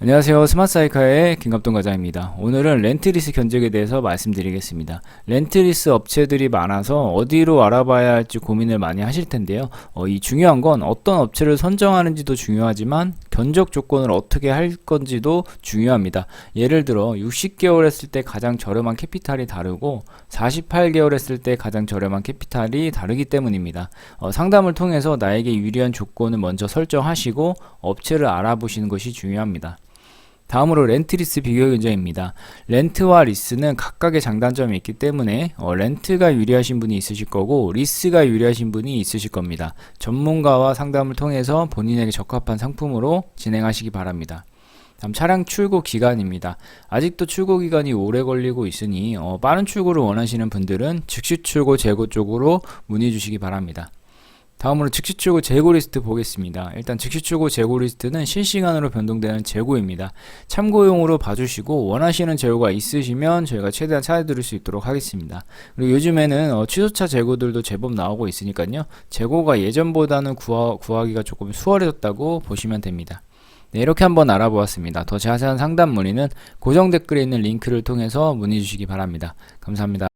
안녕하세요. 스마트사이카의 김갑동 과장입니다. 오늘은 렌트리스 견적에 대해서 말씀드리겠습니다. 렌트리스 업체들이 많아서 어디로 알아봐야 할지 고민을 많이 하실 텐데요. 어, 이 중요한 건 어떤 업체를 선정하는지도 중요하지만 견적 조건을 어떻게 할 건지도 중요합니다. 예를 들어 60개월 했을 때 가장 저렴한 캐피탈이 다르고 48개월 했을 때 가장 저렴한 캐피탈이 다르기 때문입니다. 어, 상담을 통해서 나에게 유리한 조건을 먼저 설정하시고 업체를 알아보시는 것이 중요합니다. 다음으로 렌트 리스 비교 견적입니다. 렌트와 리스는 각각의 장단점이 있기 때문에 어, 렌트가 유리하신 분이 있으실 거고 리스가 유리하신 분이 있으실 겁니다. 전문가와 상담을 통해서 본인에게 적합한 상품으로 진행하시기 바랍니다. 다음 차량 출고 기간입니다. 아직도 출고 기간이 오래 걸리고 있으니 어, 빠른 출고를 원하시는 분들은 즉시 출고 재고 쪽으로 문의 주시기 바랍니다. 다음으로 즉시 출고 재고 리스트 보겠습니다. 일단 즉시 출고 재고 리스트는 실시간으로 변동되는 재고입니다. 참고용으로 봐주시고 원하시는 재고가 있으시면 저희가 최대한 찾아드릴 수 있도록 하겠습니다. 그리고 요즘에는 어, 취소차 재고들도 제법 나오고 있으니까요. 재고가 예전보다는 구하, 구하기가 조금 수월해졌다고 보시면 됩니다. 네, 이렇게 한번 알아보았습니다. 더 자세한 상담 문의는 고정 댓글에 있는 링크를 통해서 문의 주시기 바랍니다. 감사합니다.